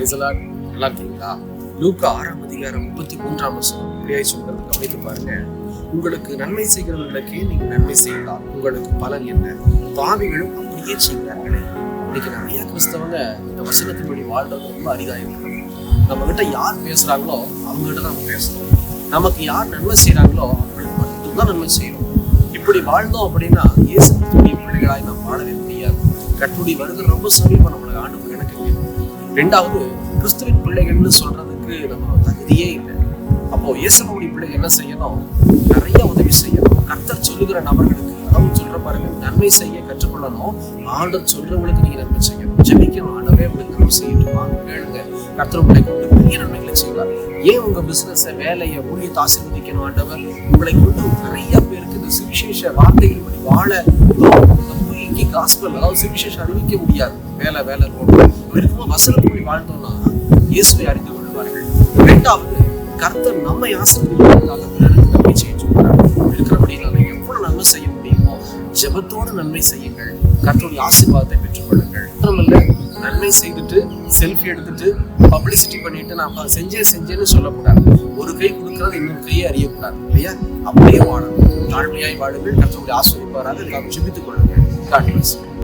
பிரைசலாட் நல்லா இருக்கீங்களா? லூக்கா ஆறாம் அதிகாரம் முப்பத்தி மூன்றாம் வசனம். இப்படியாய் சொல்றது கவனித்து பாருங்க. உங்களுக்கு நன்மை செய்கிறவர்களுக்கே நீங்க நன்மை செய்யலாம். உங்களுக்கு பலன் என்ன? பாவிகளும் அப்படியே செய்கிறார்களே இன்னைக்கு நிறைய கிறிஸ்தவங்க இந்த வசனத்தின்படி வாழ்றது ரொம்ப அரிதாயிருக்கு. நம்ம கிட்ட யார் பேசுறாங்களோ அவங்க கிட்ட தான் நம்ம பேசணும் நமக்கு யார் நன்மை செய்யறாங்களோ அவங்களுக்கு மட்டும்தான் நன்மை செய்யணும் இப்படி வாழ்ந்தோம் அப்படின்னா இயேசு பிள்ளைகளாய் நாம் வாழவே முடியாது. கட்டுடி வருகிற ரொம்ப சமீபம் நம்மளுக்கு ஆண்டு எனக்கு. வேணும் ரெண்டாவது கிறிஸ்துவின் பிள்ளைகள்னு சொல்றதுக்கு நம்ம தகுதியே இல்லை. அப்போ இயேசுனுடைய பிள்ளைகள் என்ன செய்யணும்? நிறைய உதவி செய்யணும். கர்த்தர் சொல்லுகிற நபர்களுக்கு அதாவது சொல்ற பாருங்க நன்மை செய்ய கற்றுக்கொள்ளணும். ஆண்டர் சொல்றவங்களுக்கு நீங்க நன்மை செய்யணும். ஜெபிக்கணும். ஆண்டவே உங்களுக்கு நன்மை செய்யட்டுமா? கேளுங்க. கர்த்தர் உங்களை கொண்டு பெரிய நன்மைகளை செய்யலாம் ஏன் உங்க பிசினஸ் வேலையை ஊழியத்தை ஆசீர்வதிக்கணும் ஆண்டவர்? உங்களை கொண்டு நிறைய பேருக்கு இந்த சுவிசேஷ வார்த்தைகள் படி வாழ இங்கே காஸ்பல் அதாவது சுவிசேஷம் அறிவிக்க முடியாது. வேலை வேலை போகணும் இருக்கும்போது போய் வாழ்ந்தோம்னா இயேசுவை அறிந்து கொள்வார்கள். ரெண்டாவது கர்த்தர் நம்மை ஆசீர்வதிப்பதற்காக பிறருக்கு நன்மை செய்ய சொல்கிறார் இருக்கிறபடினால எவ்வளவு நன்மை செய்ய முடியுமோ ஜெபத்தோடு நன்மை செய்யுங்கள். கர்த்தருடைய ஆசீர்வாதத்தை பெற்றுக்கொள்ளுங்கள். மட்டுமல்ல நன்மை செய்துட்டு செல்ஃபி எடுத்துட்டு பப்ளிசிட்டி பண்ணிட்டு நான் செஞ்சே செஞ்சேன்னு சொல்லக்கூடாது. ஒரு கை கொடுக்கறது இன்னொரு கையை அறியக்கூடாது. இல்லையா? அப்படியே வாழணும். தாழ்மையாய் வாழுங்கள். கர்த்தருடைய ஆசீர்வாதம் அதுக்காக ஜெபித்துக் கொள்ளுங்கள். God.